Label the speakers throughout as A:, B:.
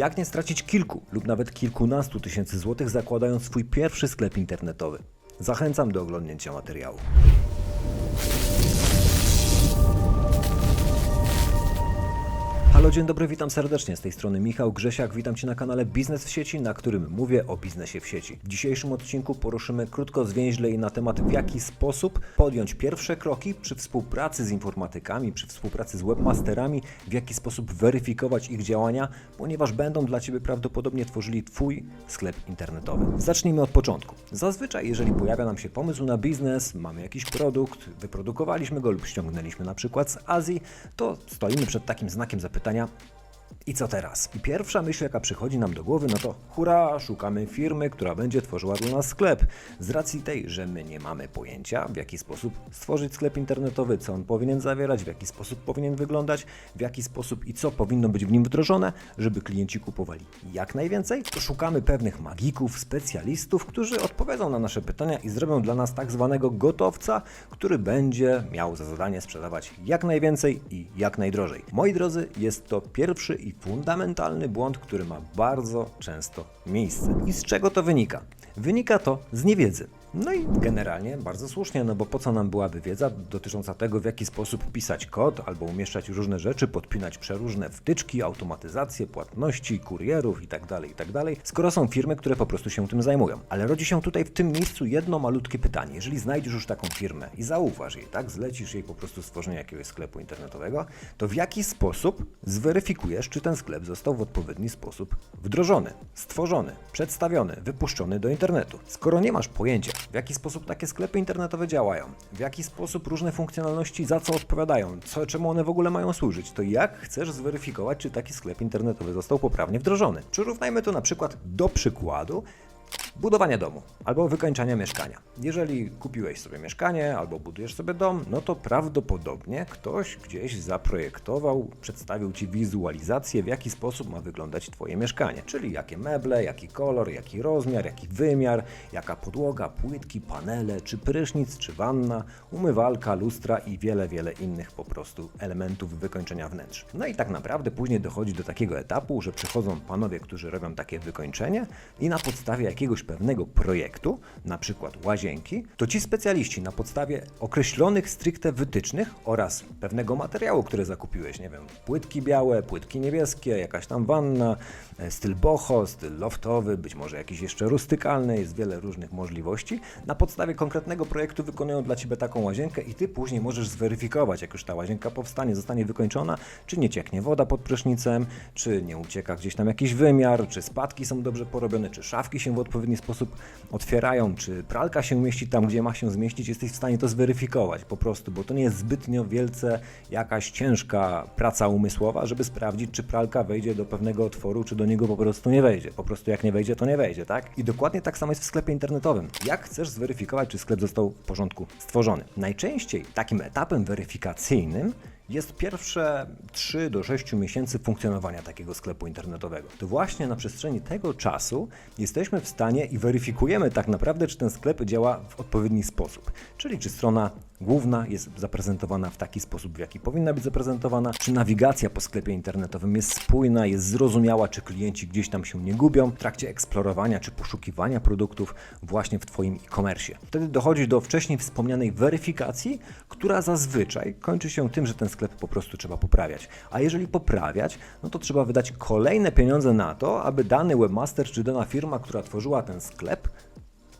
A: Jak nie stracić kilku lub nawet kilkunastu tysięcy złotych zakładając swój pierwszy sklep internetowy? Zachęcam do oglądnięcia materiału. Halo, dzień dobry, witam serdecznie. Z tej strony Michał Grzesiak. Witam Cię na kanale Biznes w sieci, na którym mówię o biznesie w sieci. W dzisiejszym odcinku poruszymy krótko, zwięźle i na temat, w jaki sposób podjąć pierwsze kroki przy współpracy z informatykami, przy współpracy z webmasterami, w jaki sposób weryfikować ich działania, ponieważ będą dla Ciebie prawdopodobnie tworzyli Twój sklep internetowy. Zacznijmy od początku. Zazwyczaj, jeżeli pojawia nam się pomysł na biznes, mamy jakiś produkt, wyprodukowaliśmy go lub ściągnęliśmy na przykład z Azji, to stoimy przed takim znakiem zapytania, spotkania. I co teraz? I pierwsza myśl, jaka przychodzi nam do głowy, no to hurra, szukamy firmy, która będzie tworzyła dla nas sklep. Z racji tej, że my nie mamy pojęcia, w jaki sposób stworzyć sklep internetowy, co on powinien zawierać, w jaki sposób powinien wyglądać, w jaki sposób i co powinno być w nim wdrożone, żeby klienci kupowali jak najwięcej, to szukamy pewnych magików, specjalistów, którzy odpowiedzą na nasze pytania i zrobią dla nas tak zwanego gotowca, który będzie miał za zadanie sprzedawać jak najwięcej i jak najdrożej. Moi drodzy, jest to pierwszy i fundamentalny błąd, który ma bardzo często miejsce. I z czego to wynika? Wynika to z niewiedzy. No i generalnie bardzo słusznie, no bo po co nam byłaby wiedza dotycząca tego, w jaki sposób pisać kod albo umieszczać różne rzeczy, podpinać przeróżne wtyczki, automatyzację, płatności, kurierów itd., itd., skoro są firmy, które po prostu się tym zajmują. Ale rodzi się tutaj w tym miejscu jedno malutkie pytanie. Jeżeli znajdziesz już taką firmę i zauważ jej, tak, zlecisz jej po prostu stworzenie jakiegoś sklepu internetowego, to w jaki sposób zweryfikujesz, czy ten sklep został w odpowiedni sposób wdrożony, stworzony, przedstawiony, wypuszczony do internetu. Skoro nie masz pojęcia, w jaki sposób takie sklepy internetowe działają, w jaki sposób różne funkcjonalności za co odpowiadają, co, czemu one w ogóle mają służyć, to jak chcesz zweryfikować, czy taki sklep internetowy został poprawnie wdrożony? Przyrównajmy to na przykład do przykładu budowania domu albo wykańczania mieszkania. Jeżeli kupiłeś sobie mieszkanie albo budujesz sobie dom, no to prawdopodobnie ktoś gdzieś zaprojektował, przedstawił Ci wizualizację, w jaki sposób ma wyglądać Twoje mieszkanie. Czyli jakie meble, jaki kolor, jaki rozmiar, jaki wymiar, jaka podłoga, płytki, panele, czy prysznic, czy wanna, umywalka, lustra i wiele, wiele innych po prostu elementów wykończenia wnętrz. No i tak naprawdę później dochodzi do takiego etapu, że przychodzą panowie, którzy robią takie wykończenie i na podstawie jakiegoś pewnego projektu, na przykład łazienki, to ci specjaliści na podstawie określonych stricte wytycznych oraz pewnego materiału, który zakupiłeś, nie wiem, płytki białe, płytki niebieskie, jakaś tam wanna, e, styl boho, styl loftowy, być może jakiś jeszcze rustykalny, jest wiele różnych możliwości. Na podstawie konkretnego projektu wykonują dla Ciebie taką łazienkę i Ty później możesz zweryfikować, jak już ta łazienka powstanie, zostanie wykończona, czy nie cieknie woda pod prysznicem, czy nie ucieka gdzieś tam jakiś wymiar, czy spadki są dobrze porobione, czy szafki się w odpowiedni sposób otwierają, czy pralka się mieści tam, gdzie ma się zmieścić, jesteś w stanie to zweryfikować po prostu, bo to nie jest zbytnio wielce jakaś ciężka praca umysłowa, żeby sprawdzić, czy pralka wejdzie do pewnego otworu, czy do niego po prostu nie wejdzie. Po prostu jak nie wejdzie, to nie wejdzie, tak? I dokładnie tak samo jest w sklepie internetowym. Jak chcesz zweryfikować, czy sklep został w porządku stworzony? Najczęściej takim etapem weryfikacyjnym jest pierwsze 3 do 6 miesięcy funkcjonowania takiego sklepu internetowego. To właśnie na przestrzeni tego czasu jesteśmy w stanie i weryfikujemy tak naprawdę, czy ten sklep działa w odpowiedni sposób. Czyli czy strona główna jest zaprezentowana w taki sposób, w jaki powinna być zaprezentowana, czy nawigacja po sklepie internetowym jest spójna, jest zrozumiała, czy klienci gdzieś tam się nie gubią w trakcie eksplorowania czy poszukiwania produktów właśnie w Twoim e-commerce. Wtedy dochodzi do wcześniej wspomnianej weryfikacji, która zazwyczaj kończy się tym, że ten sklep po prostu trzeba poprawiać. A jeżeli poprawiać, no to trzeba wydać kolejne pieniądze na to, aby dany webmaster czy dana firma, która tworzyła ten sklep,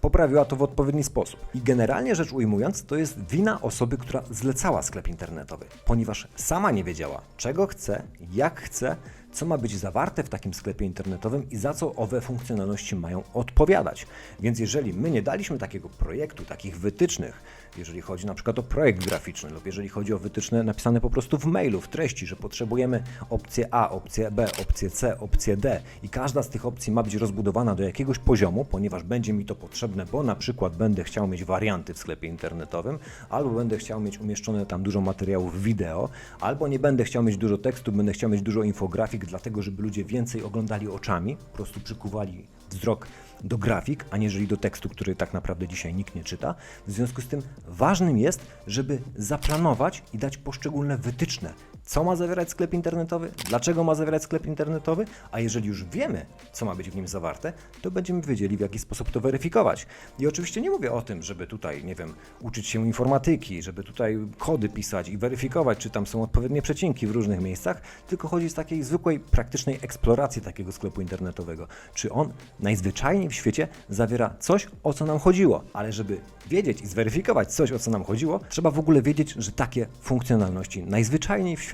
A: poprawiła to w odpowiedni sposób. I generalnie rzecz ujmując, to jest wina osoby, która zlecała sklep internetowy, ponieważ sama nie wiedziała, czego chce, jak chce, co ma być zawarte w takim sklepie internetowym i za co owe funkcjonalności mają odpowiadać. Więc jeżeli my nie daliśmy takiego projektu, takich wytycznych, jeżeli chodzi na przykład o projekt graficzny lub jeżeli chodzi o wytyczne napisane po prostu w mailu, w treści, że potrzebujemy opcję A, opcję B, opcję C, opcję D i każda z tych opcji ma być rozbudowana do jakiegoś poziomu, ponieważ będzie mi to potrzebne, bo na przykład będę chciał mieć warianty w sklepie internetowym, albo będę chciał mieć umieszczone tam dużo materiałów wideo, albo nie będę chciał mieć dużo tekstu, będę chciał mieć dużo infografik, dlatego żeby ludzie więcej oglądali oczami, po prostu przykuwali wzrok do grafik, aniżeli do tekstu, który tak naprawdę dzisiaj nikt nie czyta. W związku z tym ważnym jest, żeby zaplanować i dać poszczególne wytyczne, co ma zawierać sklep internetowy, dlaczego ma zawierać sklep internetowy, a jeżeli już wiemy, co ma być w nim zawarte, to będziemy wiedzieli, w jaki sposób to weryfikować. I oczywiście nie mówię o tym, żeby tutaj, nie wiem, uczyć się informatyki, żeby tutaj kody pisać i weryfikować, czy tam są odpowiednie przecinki w różnych miejscach, tylko chodzi z takiej zwykłej, praktycznej eksploracji takiego sklepu internetowego. Czy on najzwyczajniej w świecie zawiera coś, o co nam chodziło, ale żeby wiedzieć i zweryfikować coś, o co nam chodziło, trzeba w ogóle wiedzieć, że takie funkcjonalności najzwyczajniej w świecie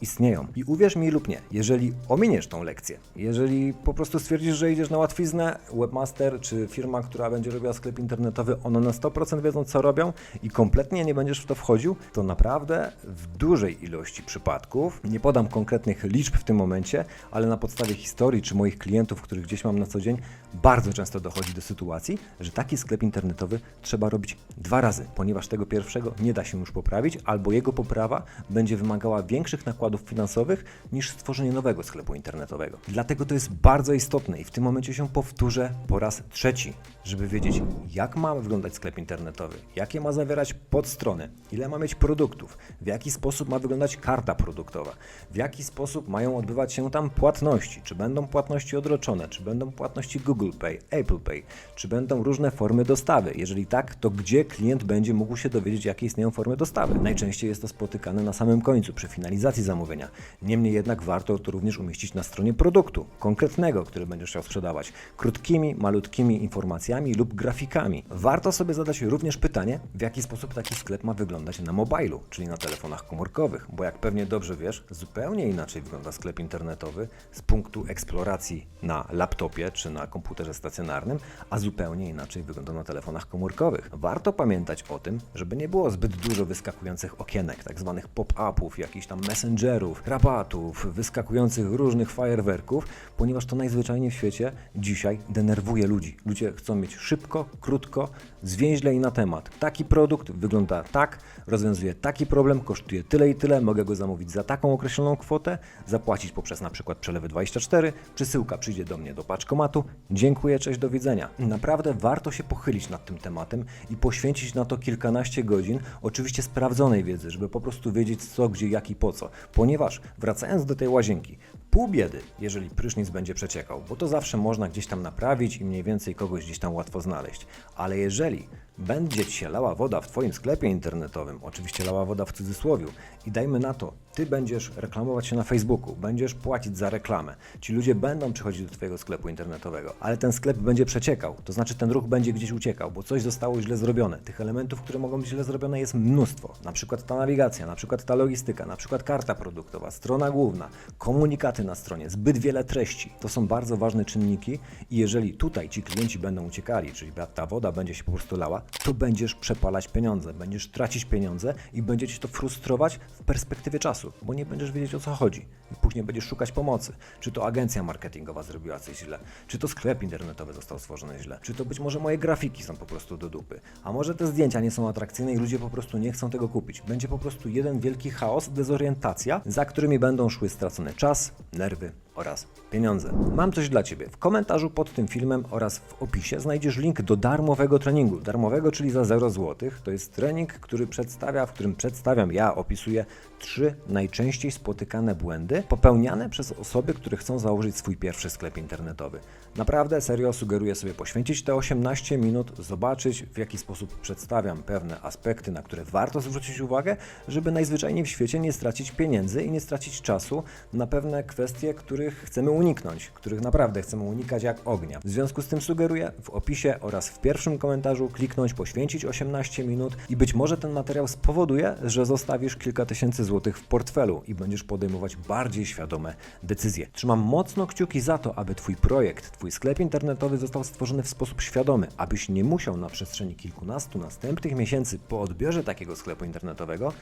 A: istnieją. I uwierz mi lub nie, jeżeli ominiesz tą lekcję, jeżeli po prostu stwierdzisz, że idziesz na łatwiznę, webmaster czy firma, która będzie robiła sklep internetowy, one na 100% wiedzą, co robią i kompletnie nie będziesz w to wchodził, to naprawdę w dużej ilości przypadków, nie podam konkretnych liczb w tym momencie, ale na podstawie historii czy moich klientów, których gdzieś mam na co dzień, bardzo często dochodzi do sytuacji, że taki sklep internetowy trzeba robić dwa razy, ponieważ tego pierwszego nie da się już poprawić, albo jego poprawa będzie wymagała większych nakładów finansowych niż stworzenie nowego sklepu internetowego. Dlatego to jest bardzo istotne i w tym momencie się powtórzę po raz trzeci, żeby wiedzieć, jak ma wyglądać sklep internetowy, jakie ma zawierać podstrony, ile ma mieć produktów, w jaki sposób ma wyglądać karta produktowa, w jaki sposób mają odbywać się tam płatności, czy będą płatności odroczone, czy będą płatności Google Pay, Apple Pay, czy będą różne formy dostawy. Jeżeli tak, to gdzie klient będzie mógł się dowiedzieć, jakie istnieją formy dostawy? Najczęściej jest to spotykane na samym końcu, przy finalizacji zamówienia. Niemniej jednak warto to również umieścić na stronie produktu, konkretnego, który będziesz chciał sprzedawać, krótkimi, malutkimi informacjami lub grafikami. Warto sobie zadać również pytanie, w jaki sposób taki sklep ma wyglądać na mobilu, czyli na telefonach komórkowych, bo jak pewnie dobrze wiesz, zupełnie inaczej wygląda sklep internetowy z punktu eksploracji na laptopie czy na komputerze stacjonarnym, a zupełnie inaczej wygląda na telefonach komórkowych. Warto pamiętać o tym, żeby nie było zbyt dużo wyskakujących okienek, tak zwanych pop-upów, jakichś tam messengerów, rabatów, wyskakujących różnych fajerwerków, ponieważ to najzwyczajniej w świecie dzisiaj denerwuje ludzi. Ludzie chcą mieć szybko, krótko, zwięźle i na temat. Taki produkt wygląda tak, rozwiązuje taki problem, kosztuje tyle i tyle, mogę go zamówić za taką określoną kwotę, zapłacić poprzez na przykład przelewy 24, przesyłka przyjdzie do mnie do paczkomatu, dziękuję, cześć, do widzenia. Naprawdę warto się pochylić nad tym tematem i poświęcić na to kilkanaście godzin, oczywiście sprawdzonej wiedzy, żeby po prostu wiedzieć co, gdzie, jak i po co. Ponieważ wracając do tej łazienki, pół biedy, jeżeli prysznic będzie przeciekał, bo to zawsze można gdzieś tam naprawić i mniej więcej kogoś gdzieś tam łatwo znaleźć. Ale jeżeli będzie ci się lała woda w Twoim sklepie internetowym, oczywiście lała woda w cudzysłowiu, i dajmy na to, Ty będziesz reklamować się na Facebooku, będziesz płacić za reklamę, ci ludzie będą przychodzić do Twojego sklepu internetowego, ale ten sklep będzie przeciekał, to znaczy ten ruch będzie gdzieś uciekał, bo coś zostało źle zrobione. Tych elementów, które mogą być źle zrobione jest mnóstwo, na przykład ta nawigacja, na przykład ta logistyka, na przykład karta produktowa, strona główna, komunikaty na stronie, zbyt wiele treści. To są bardzo ważne czynniki i jeżeli tutaj ci klienci będą uciekali, czyli ta woda będzie się po prostu lała, to będziesz przepalać pieniądze, będziesz tracić pieniądze i będzie cię to frustrować w perspektywie czasu, bo nie będziesz wiedzieć o co chodzi. I później będziesz szukać pomocy. Czy to agencja marketingowa zrobiła coś źle, czy to sklep internetowy został stworzony źle, czy to być może moje grafiki są po prostu do dupy, a może te zdjęcia nie są atrakcyjne i ludzie po prostu nie chcą tego kupić. Będzie po prostu jeden wielki chaos, dezorientacja, za którymi będą szły stracony czas, günler ve oraz pieniądze. Mam coś dla Ciebie. W komentarzu pod tym filmem oraz w opisie znajdziesz link do darmowego treningu. Darmowego, czyli za 0 zł. To jest trening, który przedstawia, w którym przedstawiam, ja opisuję trzy najczęściej spotykane błędy popełniane przez osoby, które chcą założyć swój pierwszy sklep internetowy. Naprawdę, serio sugeruję sobie poświęcić te 18 minut, zobaczyć w jaki sposób przedstawiam pewne aspekty, na które warto zwrócić uwagę, żeby najzwyczajniej w świecie nie stracić pieniędzy i nie stracić czasu na pewne kwestie, których chcemy uniknąć, których naprawdę chcemy unikać jak ognia. W związku z tym sugeruję w opisie oraz w pierwszym komentarzu kliknąć poświęcić 18 minut i być może ten materiał spowoduje, że zostawisz kilka tysięcy złotych w portfelu i będziesz podejmować bardziej świadome decyzje. Trzymam mocno kciuki za to, aby Twój projekt, Twój sklep internetowy został stworzony w sposób świadomy, abyś nie musiał na przestrzeni kilkunastu następnych miesięcy po odbiorze takiego sklepu internetowego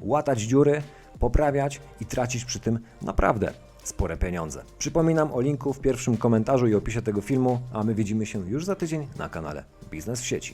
A: łatać dziury, poprawiać i tracić przy tym naprawdę spore pieniądze. Przypominam o linku w pierwszym komentarzu i opisie tego filmu, a my widzimy się już za tydzień na kanale Biznes w sieci.